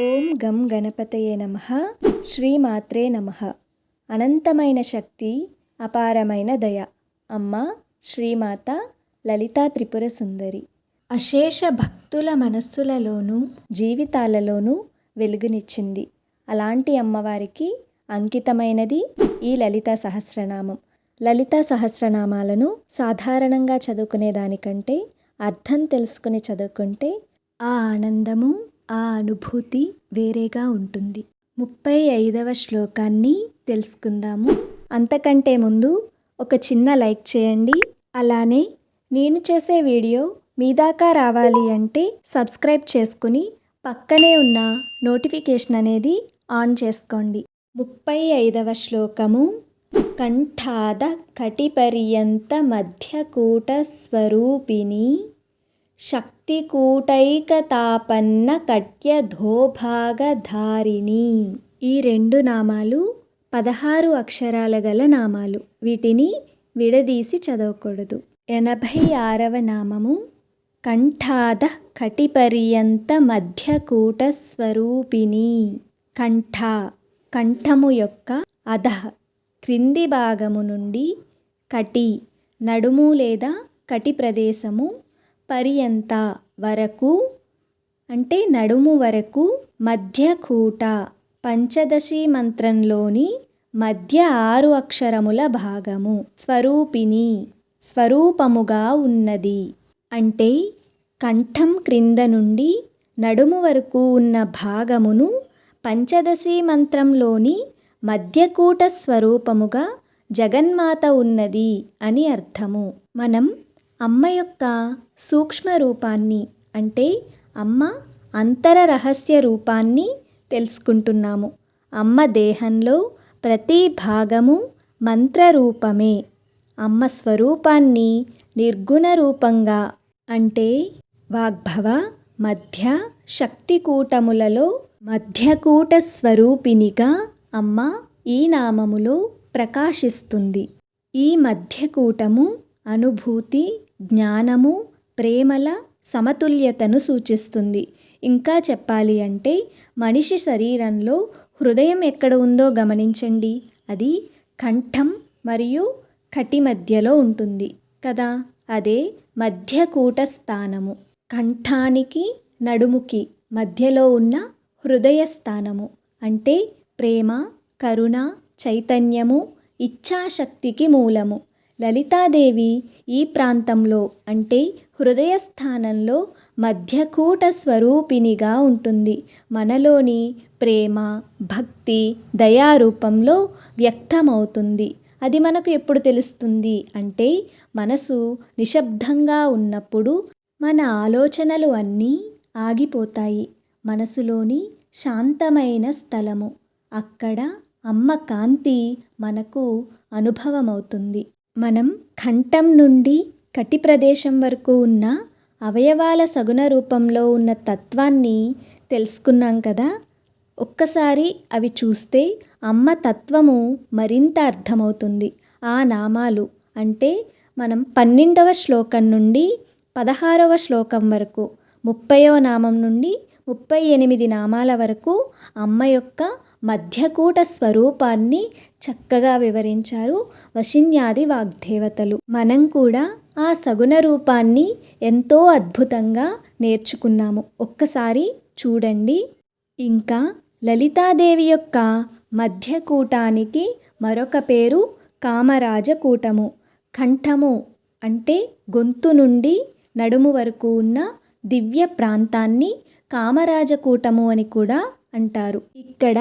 ఓం గం గణపతయే నమ. శ్రీమాత్రే నమ. అనంతమైన శక్తి అపారమైన దయ. అమ్మ శ్రీమాత లలితా త్రిపుర సుందరి. అశేష భక్తుల మనస్సులలోనూ జీవితాలలోనూ వెలుగునిచ్చింది. అలాంటి అమ్మవారికి అంకితమైనది ఈ లలితా సహస్రనామం. లలితా సహస్రనామాలను సాధారణంగా చదువుకునే దానికంటే అర్థం తెలుసుకుని చదువుకుంటే ఆ ఆనందము ఆ అనుభూతి వేరేగా ఉంటుంది. ముప్పై ఐదవ శ్లోకాన్ని తెలుసుకుందాము. అంతకంటే ముందు ఒక చిన్న లైక్ చేయండి. అలానే నేను చేసే వీడియో మీ దాకా రావాలి అంటే సబ్స్క్రైబ్ చేసుకుని పక్కనే ఉన్న నోటిఫికేషన్ అనేది ఆన్ చేసుకోండి. ముప్పై ఐదవ శ్లోకము కంఠాద కటిపర్యంత మధ్యకూట స్వరూపిణి శక్తికూటైకతాపన్న కట్యధోభాగధారిణి. ఈ రెండు నామాలు పదహారు అక్షరాల గల నామాలు. వీటిని విడదీసి చదవకూడదు. ఎనభై ఆరవ నామము కంఠాద కటిపర్యంత మధ్యకూటస్వరూపిణి కంఠ కంఠము యొక్క అధ క్రింది భాగము నుండి కటి నడుము లేదా కటి ప్రదేశము పర్యంత వరకు అంటే నడుము వరకు మధ్యకూట పంచదశి మంత్రంలోని మధ్య ఆరు అక్షరముల భాగము స్వరూపిణి స్వరూపముగా ఉన్నది. అంటే కంఠం క్రింద నుండి నడుము వరకు ఉన్న భాగమును పంచదశి మంత్రంలోని మధ్యకూట స్వరూపముగా జగన్మాత ఉన్నది అని అర్థము. మనం అమ్మ యొక్క సూక్ష్మ రూపాన్ని అంటే అమ్మ అంతర రహస్య రూపాన్ని తెలుసుకుంటున్నాము. అమ్మ దేహంలో ప్రతి భాగము మంత్రరూపమే అమ్మ స్వరూపాన్ని నిర్గుణ రూపంగా అంటే వాగ్భవ మధ్య శక్తికూటములలో మధ్యకూట స్వరూపినిగా అమ్మ ఈ నామములో ప్రకాశిస్తుంది. ఈ మధ్యకూటము అనుభూతి జ్ఞానము ప్రేమల సమతుల్యతను సూచిస్తుంది. ఇంకా చెప్పాలి అంటే మనిషి శరీరంలో హృదయం ఎక్కడ ఉందో గమనించండి. అది కంఠం మరియు కటి మధ్యలో ఉంటుంది కదా? అదే మధ్యకూట స్థానము. కంఠానికి నడుముకి మధ్యలో ఉన్న హృదయ స్థానము. అంటే ప్రేమ కరుణ చైతన్యము ఇచ్ఛాశక్తికి మూలము. లలితాదేవి ఈ ప్రాంతంలో అంటే హృదయ స్థానంలో మధ్యకూట స్వరూపిణిగా ఉంటుంది. మనలోని ప్రేమ భక్తి దయారూపంలో వ్యక్తమవుతుంది. అది మనకు ఎప్పుడు తెలుస్తుంది? అంటే మనసు నిశ్శబ్దంగా ఉన్నప్పుడు మన ఆలోచనలు అన్నీ ఆగిపోతాయి. మనసులోని శాంతమైన స్థలము. అక్కడ అమ్మ కాంతి మనకు అనుభవమవుతుంది. మనం కంఠం నుండి కటి ప్రదేశం వరకు ఉన్న అవయవాల సగుణ రూపంలో ఉన్న తత్వాన్ని తెలుసుకున్నాం కదా. ఒక్కసారి అవి చూస్తే అమ్మ తత్వము మరింత అర్థమవుతుంది. ఆ నామాలు అంటే మనం పన్నెండవ శ్లోకం నుండి పదహారవ శ్లోకం వరకు ముప్పైవ నామం నుండి ముప్పై ఎనిమిది నామాల వరకు అమ్మ యొక్క మధ్యకూట స్వరూపాన్ని చక్కగా వివరించారు వశిన్యాది వాగ్దేవతలు. మనం కూడా ఆ సగుణ రూపాన్ని ఎంతో అద్భుతంగా నేర్చుకున్నాము. ఒక్కసారి చూడండి. ఇంకా లలితాదేవి యొక్క మధ్యకూటానికి మరొక పేరు కామరాజకూటము. కంఠము అంటే గొంతు నుండి నడుము వరకు ఉన్న దివ్య ప్రాంతాన్ని కామరాజకూటము అని కూడా అంటారు. ఇక్కడ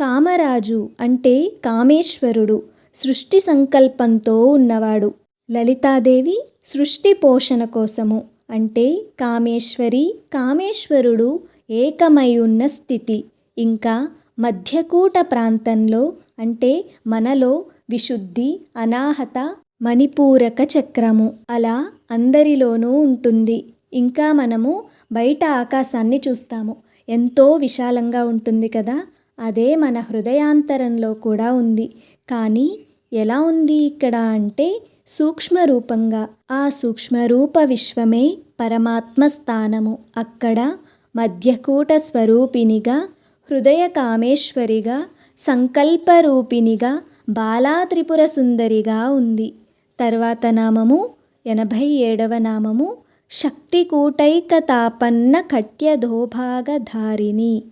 కామరాజు అంటే కామేశ్వరుడు సృష్టి సంకల్పంతో ఉన్నవాడు. లలితాదేవి సృష్టి పోషణ కోసము అంటే కామేశ్వరి కామేశ్వరుడు ఏకమై ఉన్న స్థితి. ఇంకా మధ్యకూట ప్రాంతంలో అంటే మనలో విశుద్ధి అనాహత మణిపూరక చక్రము అలా అందరిలోనూ ఉంటుంది. ఇంకా మనము బయట ఆకాశాన్ని చూస్తాము. ఎంతో విశాలంగా ఉంటుంది కదా? అదే మన హృదయాంతరంలో కూడా ఉంది. కానీ ఎలా ఉంది ఇక్కడ అంటే సూక్ష్మ రూపంగా. ఆ సూక్ష్మరూప విశ్వమే పరమాత్మ స్థానము. అక్కడ మధ్యకూట స్వరూపినిగా హృదయ కామేశ్వరిగా సంకల్పరూపిణిగా బాలా త్రిపుర సుందరిగా ఉంది. తర్వాత నామము ఎనభై ఏడవ నామము శక్తికూటైకతాపన్న కట్యధోభాగధారిణి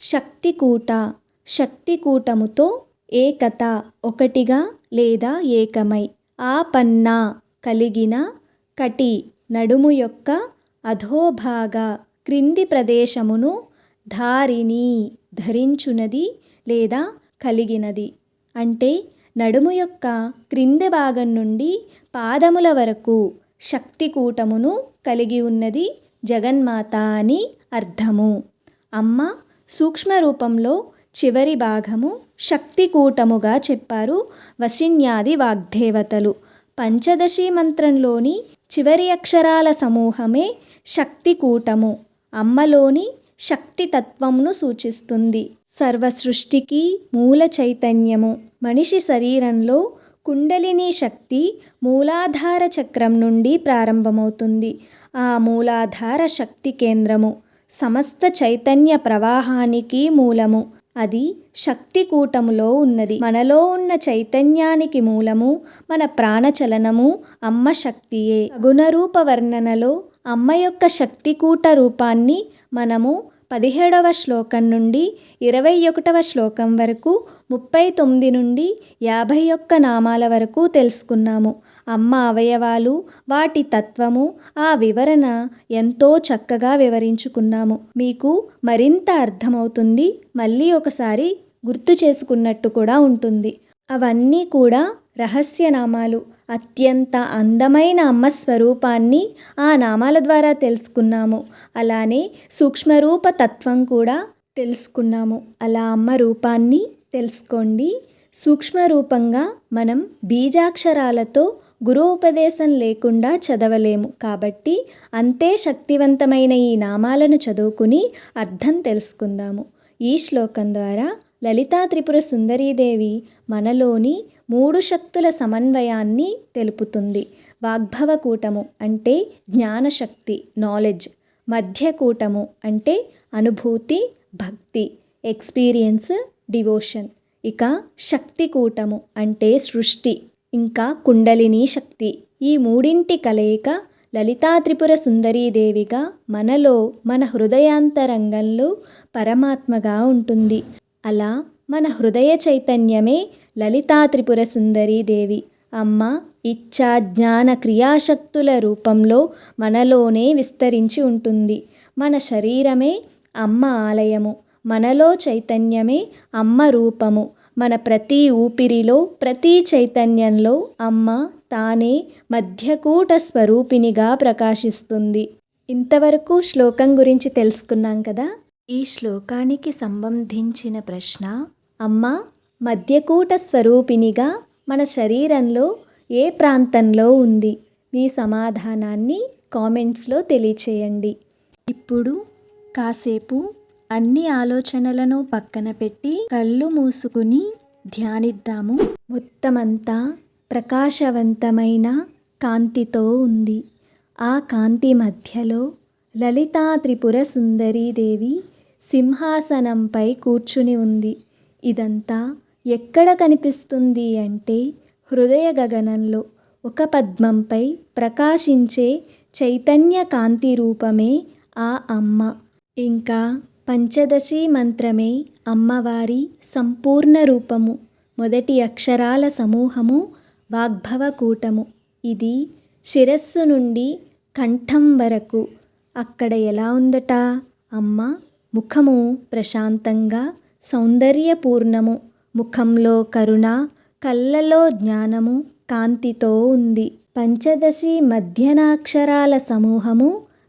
శక్తికూట శక్తికూటముతో ఏకత ఒకటిగా లేదా ఏకమై ఆపన్న కలిగిన కటి నడుము యొక్క అధోభాగ క్రింది ప్రదేశమును ధారిణి ధరించునది లేదా కలిగినది. అంటే నడుము యొక్క క్రింది భాగం నుండి పాదముల వరకు శక్తికూటమును కలిగి ఉన్నది జగన్మాత అని అర్థము. అమ్మ సూక్ష్మ రూపంలో చివరి భాగము శక్తికూటముగా చెప్పారు వశిన్యాది వాగ్దేవతలు. పంచదశి మంత్రంలోని చివరి అక్షరాల సమూహమే శక్తికూటము. అమ్మలోని శక్తి తత్వమును సూచిస్తుంది. సర్వ సృష్టికి మూల చైతన్యము. మనిషి శరీరంలో కుండలిని శక్తి మూలాధార చక్రం నుండి ప్రారంభమవుతుంది. ఆ మూలాధార శక్తి కేంద్రము సమస్త చైతన్య ప్రవాహానికి మూలము. అది శక్తి కూటములో ఉన్నది. మనలో ఉన్న చైతన్యానికి మూలము మన ప్రాణచలనము అమ్మ శక్తియే. గుణరూప వర్ణనలో అమ్మ యొక్క శక్తికూట రూపాన్ని మనము పదిహేడవ శ్లోకం నుండి ఇరవై ఒకటవ శ్లోకం వరకు ముప్పై తొమ్మిది నుండి యాభై ఒక్క నామాల వరకు తెలుసుకున్నాము. అమ్మ అవయవాలు వాటి తత్వము ఆ వివరణ ఎంతో చక్కగా వివరించుకున్నాము. మీకు మరింత అర్థమవుతుంది మళ్ళీ ఒకసారి గుర్తు చేసుకున్నట్టు కూడా ఉంటుంది. అవన్నీ కూడా రహస్యనామాలు అత్యంత అందమైన అమ్మ స్వరూపాన్ని ఆ నామాల ద్వారా తెలుసుకున్నాము. అలానే సూక్ష్మరూప తత్వం కూడా తెలుసుకున్నాము. అలా అమ్మ రూపాన్ని తెలుసుకోండి. సూక్ష్మ రూపంగా మనం బీజాక్షరాలతో గురోపదేశం లేకుండా చదవలేము. కాబట్టి అంతే శక్తివంతమైన ఈ నామాలను చదువుకుని అర్థం తెలుసుకుందాము. ఈ శ్లోకం ద్వారా లలితా త్రిపుర సుందరీదేవి మనలోని మూడు శక్తుల సమన్వయాన్ని తెలుపుతుంది. వాగ్భవకూటము అంటే జ్ఞానశక్తి నాలెడ్జ్ మధ్యకూటము అంటే అనుభూతి భక్తి ఎక్స్పీరియన్స్ డివోషన్ ఇక శక్తి కూటము అంటే సృష్టి ఇంకా కుండలిని శక్తి. ఈ మూడింటి కలయిక లలితా త్రిపుర సుందరీదేవిగా మనలో మన హృదయాంతరంగంలో పరమాత్మగా ఉంటుంది. అలా మన హృదయ చైతన్యమే లలితా త్రిపుర సుందరీదేవి అమ్మ ఇచ్ఛా జ్ఞాన క్రియాశక్తుల రూపంలో మనలోనే విస్తరించి ఉంటుంది. మన శరీరమే అమ్మ ఆలయము. మనలో చైతన్యమే అమ్మ రూపము. మన ప్రతి ఊపిరిలో ప్రతి చైతన్యంలో అమ్మ తానే మధ్యకూట స్వరూపిణిగా ప్రకాశిస్తుంది. ఇంతవరకు శ్లోకం గురించి తెలుసుకున్నాం కదా? ఈ శ్లోకానికి సంబంధించిన ప్రశ్న అమ్మ మధ్యకూట స్వరూపిణిగా మన శరీరంలో ఏ ప్రాంతంలో ఉంది? మీ సమాధానాన్ని కామెంట్స్లో తెలియచేయండి. ఇప్పుడు కాసేపు అన్ని ఆలోచనలను పక్కన పెట్టి కళ్ళు మూసుకుని ధ్యానిద్దాము. మొత్తమంతా ప్రకాశవంతమైన కాంతితో ఉంది. ఆ కాంతి మధ్యలో లలితా త్రిపుర సుందరీదేవి సింహాసనంపై కూర్చుని ఉంది. ఇదంతా ఎక్కడ కనిపిస్తుంది అంటే హృదయ గగనంలో ఒక పద్మంపై ప్రకాశించే చైతన్య కాంతి రూపమే ఆ అమ్మ. ఇంకా పంచదశి మంత్రమే అమ్మవారి సంపూర్ణ రూపము మొదటి అక్షరాల సమూహము వాగ్భవ కూటము ఇది శిరస్సు నుండి కంఠం వరకు. అక్కడ ఎలా ఉందట? అమ్మ ముఖము ప్రశాంతంగా సౌందర్యపూర్ణము. ముఖంలో కరుణ కళ్ళలో జ్ఞానము కాంతితో ఉంది. పంచదశి మధ్యనాక్షరాల సమూహము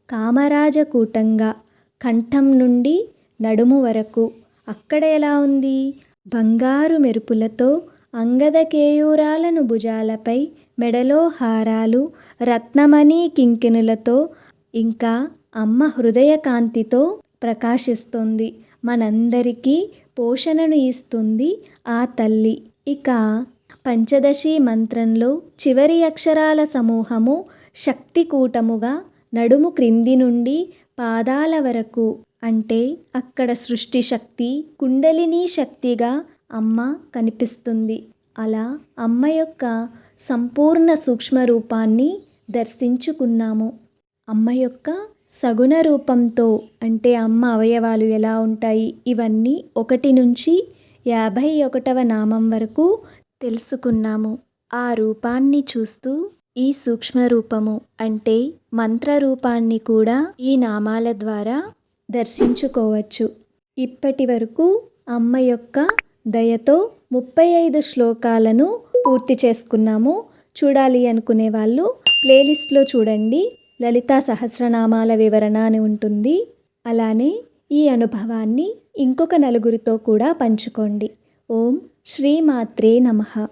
కామరాజకూటంగా కంఠం నుండి నడుము వరకు. అక్కడ ఎలా ఉంది? బంగారు మెరుపులతో అంగదకేయూరాలను భుజాలపై మెడలో హారాలు రత్నమణి కింకిణులతో ఇంకా అమ్మ హృదయ కాంతితో ప్రకాశిస్తుంది. మనందరికీ పోషణను ఇస్తుంది ఆ తల్లి. ఇక పంచదశి మంత్రంలో చివరి అక్షరాల సమూహము శక్తికూటముగా నడుము క్రింది నుండి పాదాల వరకు అంటే అక్కడ సృష్టి శక్తి కుండలిని శక్తిగా అమ్మ కనిపిస్తుంది. అలా అమ్మ యొక్క సంపూర్ణ సూక్ష్మ రూపాన్ని దర్శించుకున్నాము. అమ్మ యొక్క సగుణ రూపంతో అంటే అమ్మ అవయవాలు ఎలా ఉంటాయి? ఇవన్నీ ఒకటి నుంచి యాభై ఒకటవ నామం వరకు తెలుసుకున్నాము. ఆ రూపాన్ని చూస్తూ ఈ సూక్ష్మ రూపము అంటే మంత్ర రూపాన్ని కూడా ఈ నామాల ద్వారా దర్శించుకోవచ్చు. ఇప్పటి వరకు అమ్మ యొక్క దయతో ముప్పై ఐదు శ్లోకాలను పూర్తి చేసుకున్నాము. చూడాలి అనుకునే వాళ్ళు ప్లేలిస్ట్లో చూడండి. లలితా సహస్రనామాల వివరణ అని ఉంటుంది. అలానే ఈ అనుభవాన్ని ఇంకొక నలుగురితో కూడా పంచుకోండి. ఓం శ్రీమాత్రే నమః.